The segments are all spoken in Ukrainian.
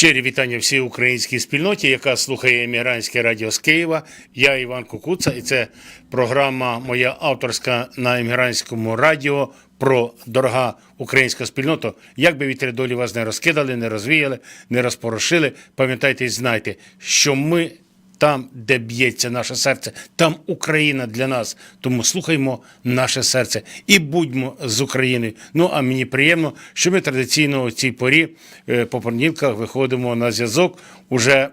Щирі вітання всій українській спільноті, яка слухає емігрантське радіо з Києва. Я Іван Кукуца, і це програма моя авторська на емігрантському радіо про дорога українська спільнота. Як би вітри долі вас не розкидали, не розвіяли, не розпорошили. Пам'ятайте і знайте, що ми там, де б'ється наше серце, там Україна для нас. Тому слухаймо наше серце і будьмо з Україною. Ну а мені приємно, що ми традиційно у цій порі е, по понеділках виходимо на зв'язок уже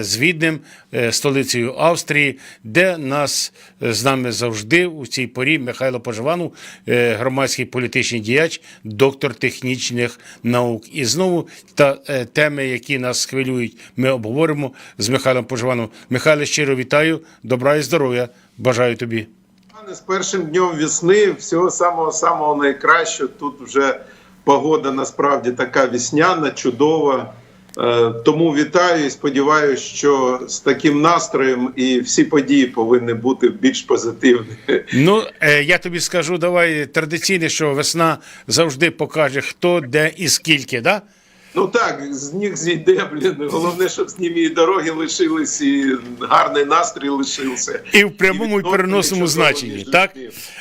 з Віднем, е, столицею Австрії, де нас е, з нами завжди у цій порі Михайло Поживанов, е, громадський політичний діяч, доктор технічних наук. І знову та е, теми, які нас хвилюють, ми обговоримо з Михайлом Поживановим. Михайло, щиро вітаю, добра і здоров'я. Бажаю тобі. Пане, З першим днем весни всього самого самого найкращого. Тут вже погода насправді така весняна, чудова. Е, Тому вітаю і сподіваюся, що з таким настроєм і всі події повинні бути більш позитивні. Ну, е, я тобі скажу, давай традиційне, що весна завжди покаже, хто, де і скільки, да? Ну так, з них зійде, блін. Головне, щоб з ними і дороги лишились, і гарний настрій лишився. І в прямому і відносини переносному значенні, так?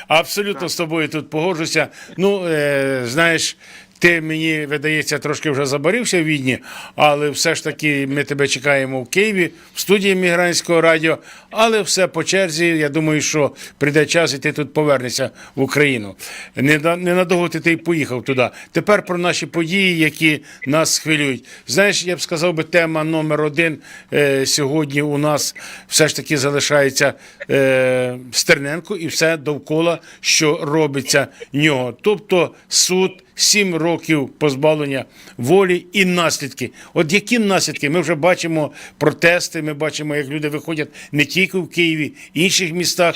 Абсолютно з тобою тут погоджуся. Ну, е, знаєш, ти мені видається трошки вже забарився в Відні, але все ж таки ми тебе чекаємо в Києві, в студії Мігрантського радіо. Але все по черзі. Я думаю, що прийде час, і ти тут повернешся в Україну. Не на- Ненадовго ти й поїхав туди. Тепер про наші події, які нас хвилюють. Знаєш, я б сказав би, тема номер один е, сьогодні у нас все ж таки залишається е, Стерненко і все довкола, що робиться нього. Тобто суд. Сім років позбавлення волі і наслідки. От які наслідки? Ми вже бачимо протести, ми бачимо, як люди виходять не тільки в Києві, інших містах.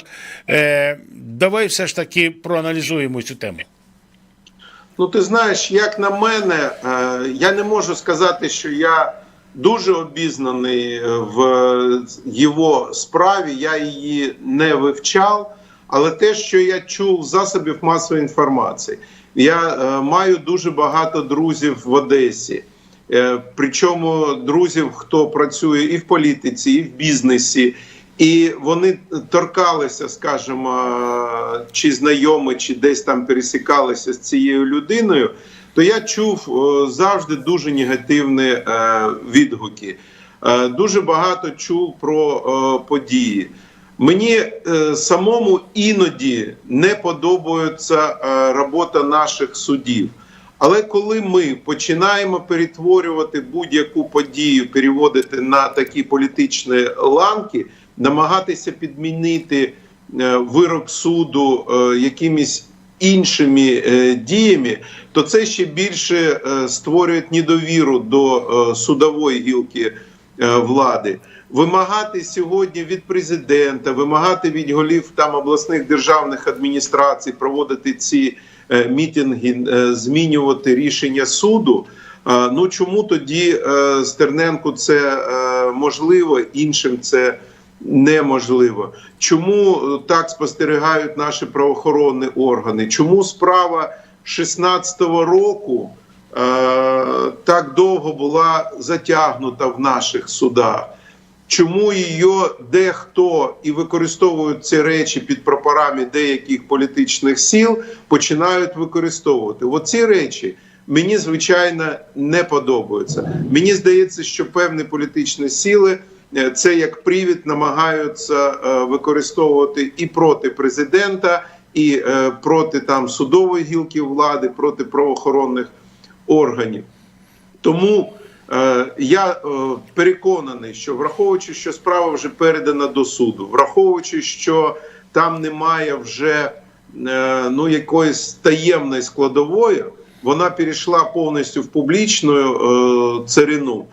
Е, давай все ж таки проаналізуємо цю тему. Ну, ти знаєш, як на мене, е, я не можу сказати, що я дуже обізнаний е, в його справі, я її не вивчав, але те, що я чув засобів масової інформації, я е, маю дуже багато друзів в Одесі. Е, Причому друзів, хто працює і в політиці, і в бізнесі, і вони торкалися, скажімо, чи знайомі, чи десь там пересікалися з цією людиною. То я чув е, завжди дуже негативні е, відгуки. Е, Дуже багато чув про е, події. Мені е, самому іноді не подобається е, робота наших судів. Але коли ми починаємо перетворювати будь-яку подію, переводити на такі політичні ланки, намагатися підмінити е, вирок суду е, якимись іншими е, діями, то це ще більше е, створює недовіру до е, судової гілки е, влади. Вимагати сьогодні від президента, вимагати від голів там обласних державних адміністрацій проводити ці е, мітинги, е, змінювати рішення суду. Е, Ну чому тоді е, Стерненку це е, можливо, іншим це неможливо? Чому е, так спостерігають наші правоохоронні органи? Чому справа 16-го року е, так довго була затягнута в наших судах? Чому її дехто і використовують ці речі під прапорами деяких політичних сіл, починають використовувати? Оці речі мені звичайно не подобаються. Мені здається, що певні політичні сили е, це як привід намагаються е, використовувати і проти президента, і е, проти там судової гілки влади, проти правоохоронних органів. Тому я е, переконаний, що враховуючи, що справа вже передана до суду, враховуючи, що там немає вже е, ну якоїсь таємної складової, вона перейшла повністю в публічну е, царину.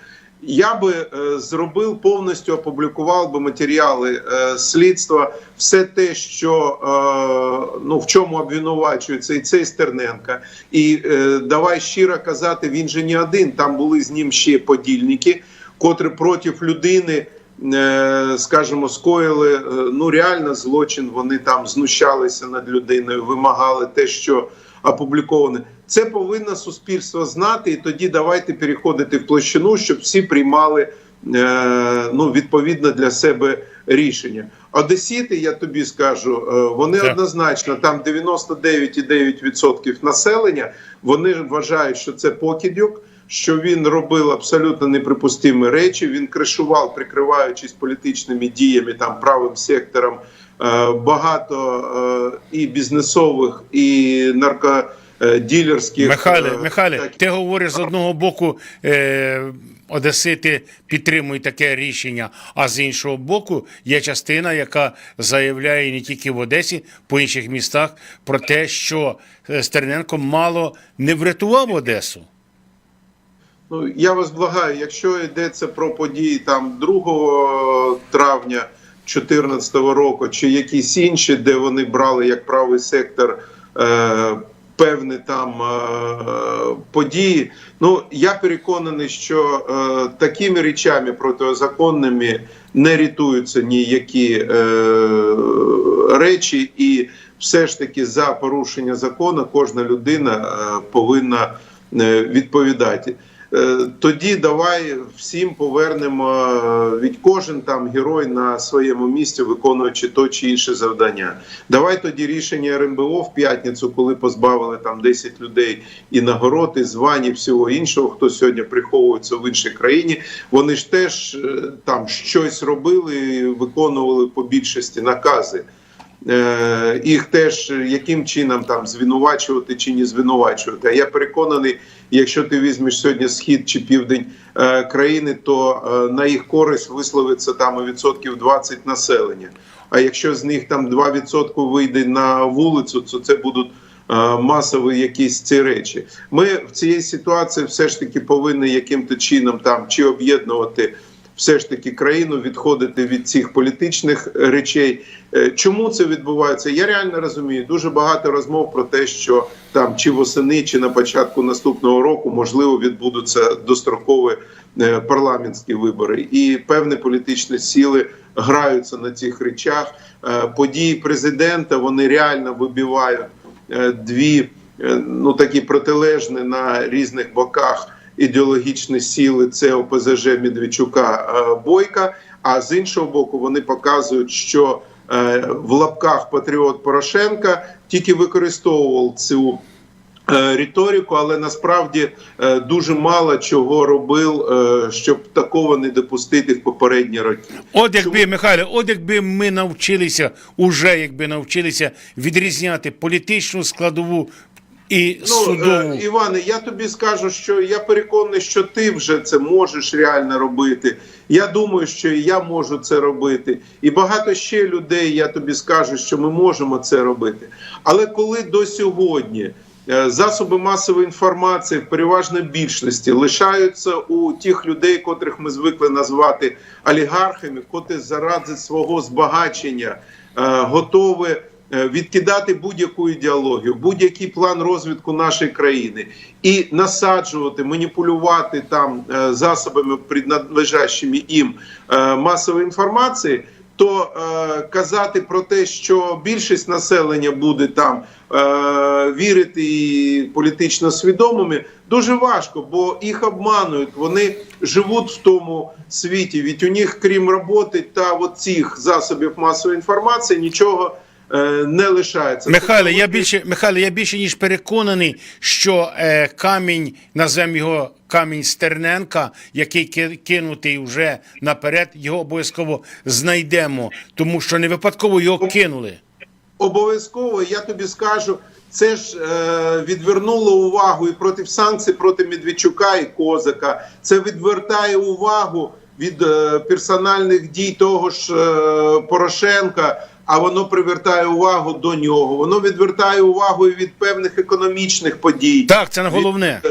Я би е, зробив повністю опублікував би матеріали е, слідства, все те, що е, ну в чому обвинувачується і цей Стерненка. І давай щиро казати, він же не один. Там були з ним ще подільники, котрі проти людини. е, Скажімо, скоїли ну реально злочин. Вони там знущалися над людиною, вимагали те, що опубліковане. Це повинно суспільство знати, і тоді давайте переходити в площину, щоб всі приймали е, ну, відповідно для себе рішення. Одесіти, я тобі скажу, е, вони Так. однозначно там 99,9% населення. Вони вважають, що це покидьок, що він робив абсолютно неприпустимі речі. Він кришував, прикриваючись політичними діями, там правим сектором. Е, Багато е, і бізнесових, і наркоділерських Михайле, е, Михайле, так, ти говориш з одного боку, Одесити підтримують таке рішення, а з іншого боку, є частина, яка заявляє не тільки в Одесі, по інших містах про те, що Стерненко мало не врятував Одесу. Ну, я вас благаю, якщо йдеться про події там 2 травня 2014 року, чи якісь інші, де вони брали як правий сектор е, певні там е, події. Ну я переконаний, що е, такими речами протизаконними не рятуються ніякі е, речі, і все ж таки за порушення закону кожна людина е, повинна е, відповідати. Е, Тоді давай всім повернемо е, від кожен там герой на своєму місці, виконуючи то чи інше завдання. Давай тоді рішення РНБО в п'ятницю, коли позбавили там 10 людей і нагород, і звань, і всього іншого, хто сьогодні приховується в іншій країні. Вони ж теж е, там щось робили, виконували по більшості накази. Е, їх теж е, яким чином там звинувачувати чи не звинувачувати. А я переконаний, якщо ти візьмеш сьогодні схід чи південь е, країни, то на їх користь висловиться там і відсотків 20 населення. А якщо з них там 2% вийде на вулицю, то це будуть масові якісь ці речі. Ми в цій ситуації все ж таки повинні яким-то чином там чи об'єднувати все ж таки країну відходити від цих політичних речей. Е, Чому це відбувається? Я реально розумію. Дуже багато розмов про те, що там чи восени, чи на початку наступного року можливо відбудуться дострокові е, парламентські вибори, і певні політичні сили граються на цих речах. Е, Події президента вони реально вибивають е, дві е, ну такі протилежні на різних боках ідеологічні сили це ОПЗЖ Медведчука е, Бойка. А з іншого боку, вони показують, що е, в лапках Патріот Порошенка тільки використовував цю. е, Риторику, але насправді дуже мало чого робив, щоб такого не допустити в попередні роки. От якби, Михайле, от якби ми навчилися, уже якби навчилися відрізняти політичну складову і Ну, судову. е, Іване, я тобі скажу, що я переконаний, що ти вже це можеш реально робити. Я думаю, що і я можу це робити. І багато ще людей, я тобі скажу, що ми можемо це робити. Але коли до сьогодні е, засоби масової інформації в переважній більшості лишаються у тих людей, котрих ми звикли назвати олігархами, котрі заради свого збагачення е, готові відкидати будь-яку ідеологію, будь-який план розвитку нашої країни і насаджувати, маніпулювати там е, засобами, принадлежащими їм е, масової інформації. То е, казати про те, що більшість населення буде там е, вірити і політично свідомими, дуже важко, бо їх обманують. Вони живуть в тому світі. Від у них, крім роботи та от цих засобів масової інформації, нічого е, не лишається. Михайле, Тобто я більше, Михайле, я більше ніж переконаний, що е, камінь, назвемо його камінь Стерненка, який кинутий вже наперед, його обов'язково знайдемо, тому що не випадково його кинули. обов'язково я тобі скажу. Це ж е, відвернуло увагу і проти санкцій проти Медведчука і Козака. Це відвертає увагу від е, персональних дій того ж е, Порошенка, а воно привертає увагу до нього. Воно відвертає увагу і від певних економічних подій. Так, це не головне.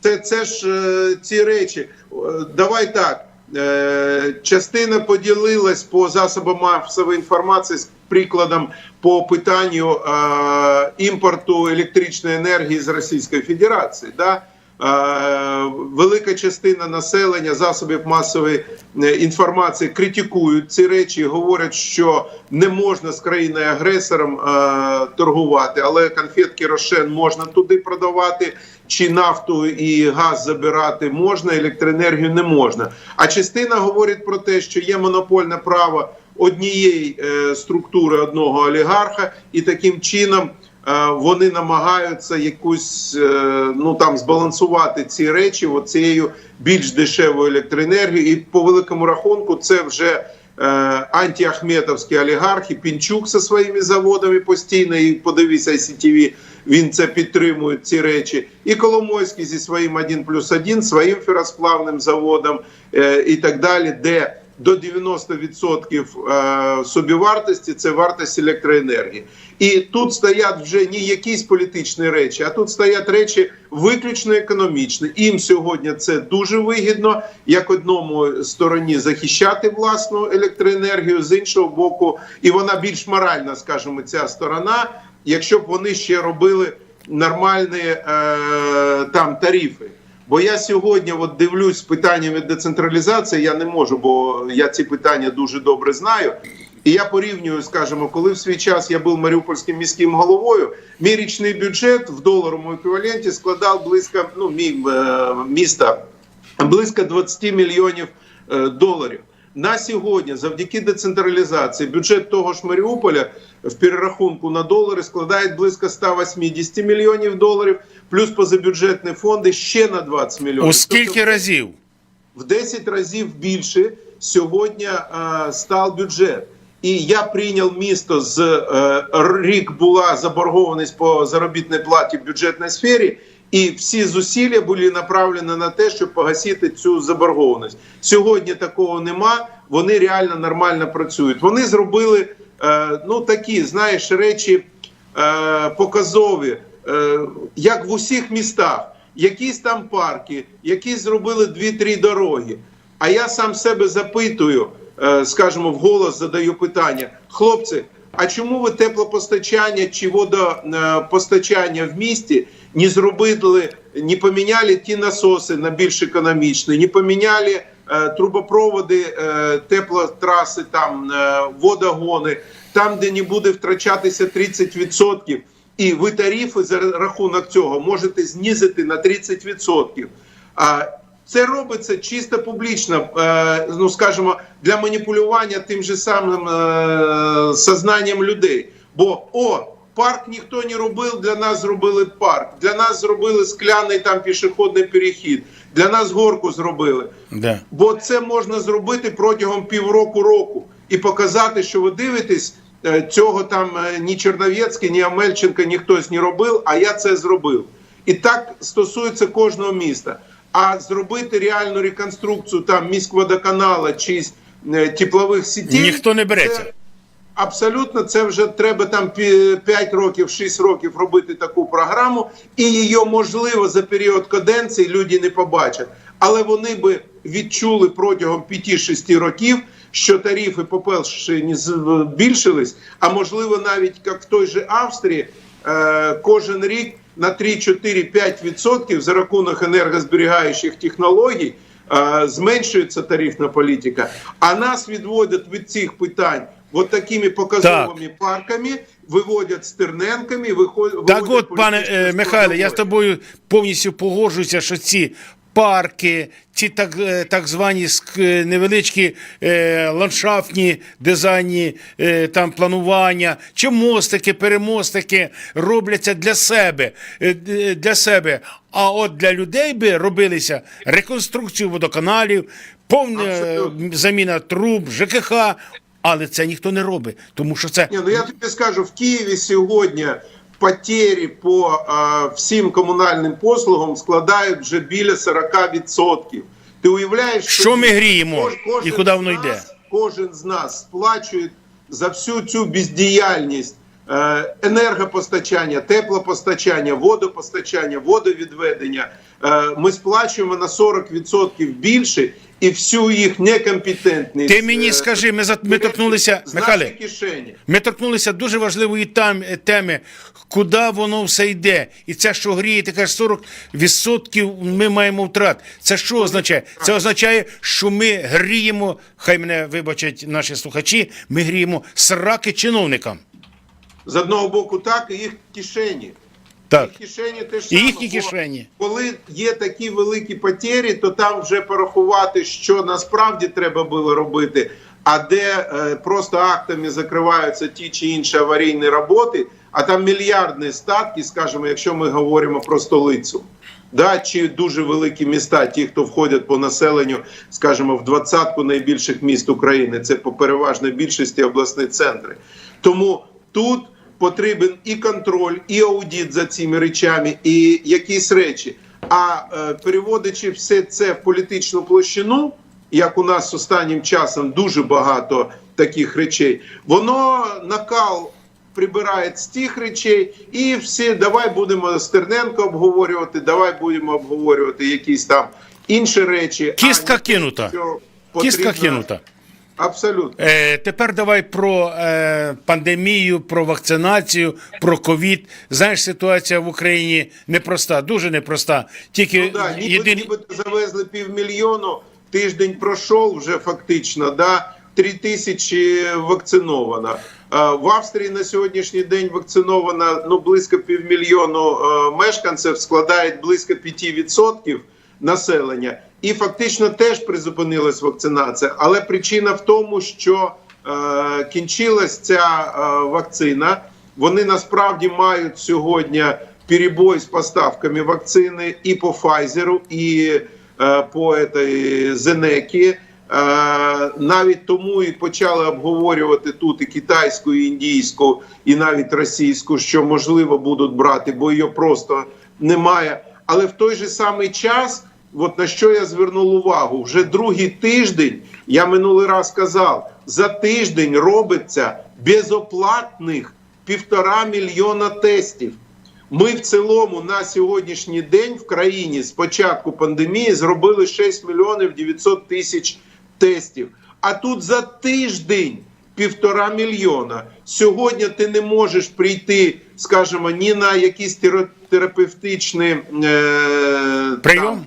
Це, це ж е, ці речі. Е, Давай так. Е, частина поділилась по засобам масової інформації з прикладом по питанню е, імпорту електричної енергії з Російської Федерації. Да? Велика частина населення засобів масової е, інформації критикують ці речі, говорять, що не можна з країною агресором е, торгувати, але конфетки Рошен можна туди продавати, чи нафту і газ забирати можна, електроенергію не можна. А частина говорить про те, що є монопольне право однієї е, структури одного олігарха, і таким чином вони намагаються якусь е, ну там збалансувати ці речі оцією більш дешевою електроенергією. І по великому рахунку це вже. е, Антиахметовські олігархи, Пінчук зі своїми заводами постійно, і подивися ICTV, він це підтримує ці речі. І Коломойський зі своїм 1 плюс 1, своїм феросплавним заводом е, і так далі, де до 90% е, собівартості це вартість електроенергії. І тут стоять вже не якісь політичні речі, а тут стоять речі виключно економічні. Їм сьогодні це дуже вигідно, як одному стороні захищати власну електроенергію, з іншого боку, і вона більш моральна, скажімо, ця сторона, якщо б вони ще робили нормальні е, там тарифи. Бо я сьогодні от дивлюсь питаннями децентралізації, я не можу, бо я ці питання дуже добре знаю. І я порівнюю, скажімо, коли в свій час я був маріупольським міським головою, мій річний бюджет в доларовому еквіваленті складав близько ну, мій е, міста близько 20 мільйонів е, доларів. На сьогодні, завдяки децентралізації, бюджет того ж Маріуполя в перерахунку на долари складає близько 180 мільйонів доларів, плюс позабюджетні фонди ще на 20 мільйонів. У скільки Тобто разів? в 10 разів більше сьогодні е, став бюджет. І я прийняв місто з е, рік була заборгованість по заробітній платі в бюджетній сфері, і всі зусилля були направлені на те, щоб погасити цю заборгованість. Сьогодні такого нема. Вони реально нормально працюють. Вони зробили е, ну такі, знаєш, речі е, показові, е, як в усіх містах. Якісь там парки, якісь зробили дві-три дороги. А я сам себе запитую, скажімо, вголос задаю питання: хлопці, а чому ви теплопостачання чи водопостачання в місті не зробили, не поміняли ті насоси на більш економічні, не поміняли е, трубопроводи, е, теплотраси, там е, водогони, там, де не буде втрачатися 30%, і ви тарифи за рахунок цього можете знизити на 30%. А це робиться чисто публічно, е, ну скажімо, для маніпулювання тим же самим е, сознанням людей. Бо о, парк ніхто не робив, для нас зробили парк, для нас зробили скляний там пішохідний перехід, для нас горку зробили. Да. Бо це можна зробити протягом півроку року і показати, що ви дивитесь, е, цього там ні Черновецький, ні Амельченко, ні хтось не робив, а я це зробив. І так стосується кожного міста. А зробити реальну реконструкцію там міськводоканала чи е, теплових сітей Ніхто не береться. це Абсолютно, це вже треба там 5 років, 6 років робити таку програму, і її можливо за період каденції люди не побачать. Але вони би відчули протягом 5-6 років, що тарифи, по-перше, не збільшились, а можливо, навіть як в той же Австрії, е, кожен рік на 3-4-5% за рахунок енергозберігаючих технологій е, зменшується тарифна політика, а нас відводять від цих питань от такими показовими парками, виводять стерненками, виходять. Так от, пане е, Михайле, я з тобою повністю погоджуюся, що ці парки, ці так, е, так звані е, невеличкі е, ландшафтні дизайні, е, там планування, чи мостики, перемостики робляться для себе, е, для себе. А от для людей би робилися реконструкцію водоканалів, повна заміна труб, ЖКХ. Але це ніхто не робить, тому що це Ні, ну я тобі скажу, в Києві сьогодні потері по а, всім комунальним послугам складають вже біля 40%. Ти уявляєш, що ми гріємо і куди воно нас- йде. Кожен з нас сплачує за всю цю бездіяльність е, енергопостачання, теплопостачання, водопостачання, водовідведення. Е, Ми сплачуємо на 40% більше і всю їх некомпетентність. Ти мені е, скажи, ми за ми торкнулися, Михайле, кишені. ми торкнулися дуже важливої там е, теми, куди воно все йде. І це, що гріє, ти кажеш, 40% ми маємо втрат. Це що означає? Це означає, що ми гріємо, хай мене вибачать наші слухачі, ми гріємо сраки чиновникам. З одного боку, так, і їх кишені. Так. Їх кишені теж І їхні кишені. Коли є такі великі потері, то там вже порахувати, що насправді треба було робити, а де е, просто актами закриваються ті чи інші аварійні роботи, а там мільярдні статки, скажімо, якщо ми говоримо про столицю. Да, чи дуже великі міста, ті, хто входять по населенню, скажімо, в двадцятку найбільших міст України, це по переважній більшості обласні центри. Тому тут потрібен і контроль, і аудит за цими речами, і якісь речі. А е, переводячи все це в політичну площину, як у нас останнім часом дуже багато таких речей, воно накал прибирає з тих речей, і всі давай будемо Стерненко обговорювати, давай будемо обговорювати якісь там інші речі. Кістка а кинута. Кістка кинута. Абсолютно. Е, тепер давай про е, пандемію, про вакцинацію, про ковід. Знаєш, ситуація в Україні непроста, дуже непроста. Тільки Ну, да, ніби, єдині... нібито завезли півмільйону, тиждень пройшов вже фактично, да, три тисячі вакциновано. А В Австрії на сьогоднішній день вакциновано ну, близько півмільйону е, мешканців, складають близько 5% населення. І фактично теж призупинилась вакцинація. Але причина в тому, що е, кінчилась ця е, вакцина. Вони насправді мають сьогодні перебой з поставками вакцини і по Pfizer, і е, по Зенекі. Е, навіть тому і почали обговорювати тут і китайську, і індійську, і навіть російську, що можливо будуть брати, бо її просто немає. Але в той же самий час, от на що я звернув увагу, вже другий тиждень, я минулий раз казав, за тиждень робиться безоплатних півтора мільйона тестів. Ми в цілому на сьогоднішній день в країні з початку пандемії зробили 6 мільйонів 900 тисяч тестів. А тут за тиждень півтора мільйона. Сьогодні ти не можеш прийти, скажімо, ні на якісь терапевтичні е, Прийом? там,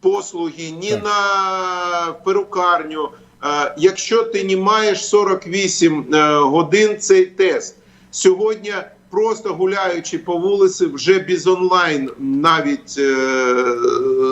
послуги, ні на перукарню. Е, Якщо ти не маєш 48 е, годин цей тест, сьогодні просто гуляючи по вулиці, вже без онлайн навіть е,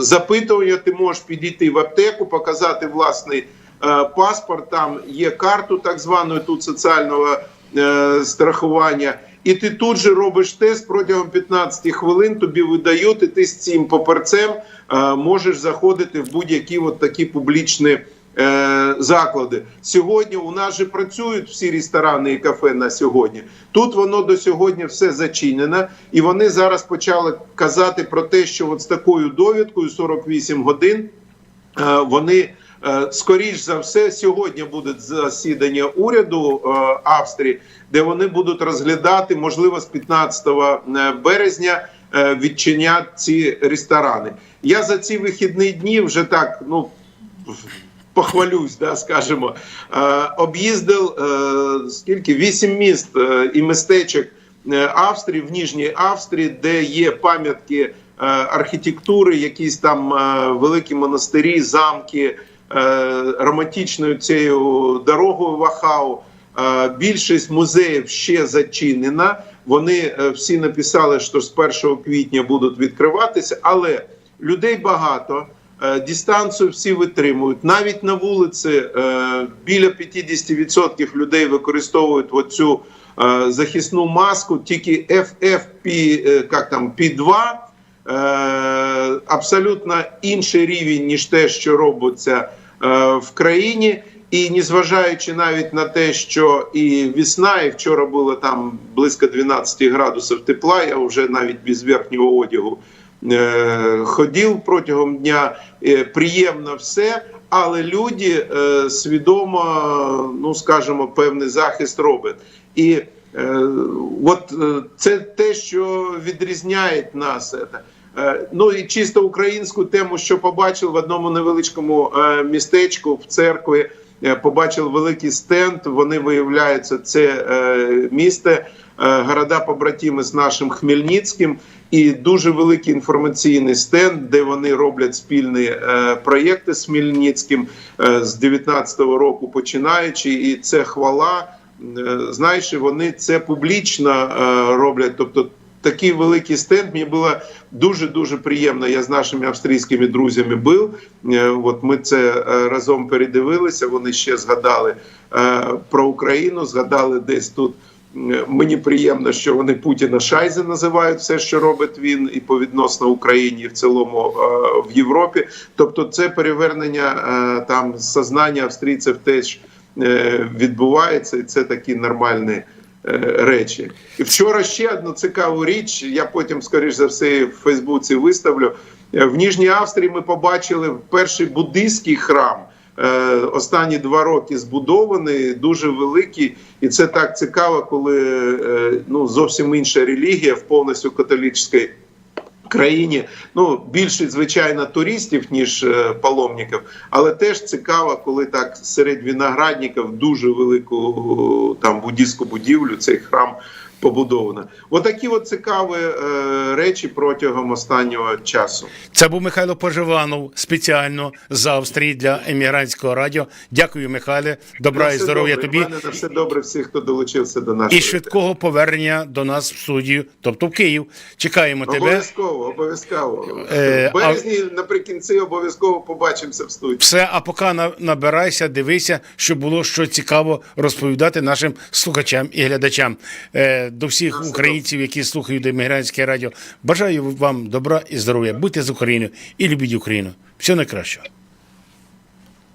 запитування, ти можеш підійти в аптеку, показати власний е, паспорт. Там є карту так званої тут соціального е, страхування. І ти тут же робиш тест протягом 15 хвилин. Тобі видають, і ти з цим паперцем е, можеш заходити в будь-які от такі публічні е, заклади. Сьогодні у нас же працюють всі ресторани і кафе на сьогодні. Тут воно до сьогодні все зачинено, і вони зараз почали казати про те, що от з такою довідкою 48 годин е, вони. е, Скоріш за все, сьогодні буде засідання уряду Австрії, де вони будуть розглядати, можливо, з 15 березня відчинять ці ресторани. Я за ці вихідні дні вже так ну похвалюсь, да, скажімо, е, об'їздив е, скільки вісім міст е, і містечок Австрії в Ніжній Австрії, де є пам'ятки архітектури, якісь там великі монастирі, замки романтичною цією дорогою Вахау. Більшість музеїв ще зачинена. Вони всі написали, що з 1 квітня будуть відкриватися, але людей багато. Е, Дистанцію всі витримують. Навіть на вулиці е, біля 50% людей використовують оцю е, захисну маску, тільки FFP, е, як там, P2, е, абсолютно інший рівень, ніж те, що робиться в країні. І незважаючи навіть на те, що і весна, і вчора було там близько 12 градусів тепла, я вже навіть без верхнього одягу е, ходив протягом дня. Е, приємно все, але люди е, свідомо, ну скажімо, певний захист роблять. І От це те, що відрізняє нас. Ну і чисто українську тему, що побачив в одному невеличкому містечку в церкві. Побачив великий стенд. Вони виявляються, це е, місто, города побратими з нашим Хмельницьким, і дуже великий інформаційний стенд, де вони роблять спільні е, проєкти з Хмельницьким е, з 19-го року починаючи, і це хвала. Е, Знаєш, вони це публічно е, роблять. Тобто такий великий стенд. Мені було дуже дуже приємно. Я з нашими австрійськими друзями був. Е, От ми це е, разом передивилися. Вони ще згадали е, про Україну, згадали десь тут. Мені приємно, що вони Путіна Шайзе називають все, що робить він, і по відносно Україні, в цілому е, в Європі. Тобто, це перевернення е, там сознання австрійців теж е, відбувається, і це такі нормальні речі. І вчора ще одну цікаву річ. Я потім, скоріш за все, в Фейсбуці виставлю. В Ніжній Австрії ми побачили перший буддийський храм. Е, Останні два роки збудований, дуже великий, і це так цікаво, коли е, ну зовсім інша релігія в повністю католицькій країні. Ну більше звичайно туристів ніж е, паломників, але теж цікаво, коли так серед виноградників дуже велику там буддійську будівлю цей храм побудовано. Отакі от цікаві е, речі протягом останнього часу. Це був Михайло Поживанов спеціально з Австрії для емігрантського радіо. Дякую, Михайле. Добра і здоров'я тобі. Мене на все добре всіх, хто долучився до нашого. І швидкого повернення до нас в студію, тобто в Київ. Чекаємо тебе. Обов'язково, обов'язково. Е, в березні наприкінці обов'язково побачимося в студії. Все, а поки на- набирайся, дивися, щоб було що цікаво розповідати нашим слухачам і глядачам. Е, До всіх все українців, які слухають емігрантське радіо, бажаю вам добра і здоров'я. Будьте з Україною і любіть Україну. Всього найкращого.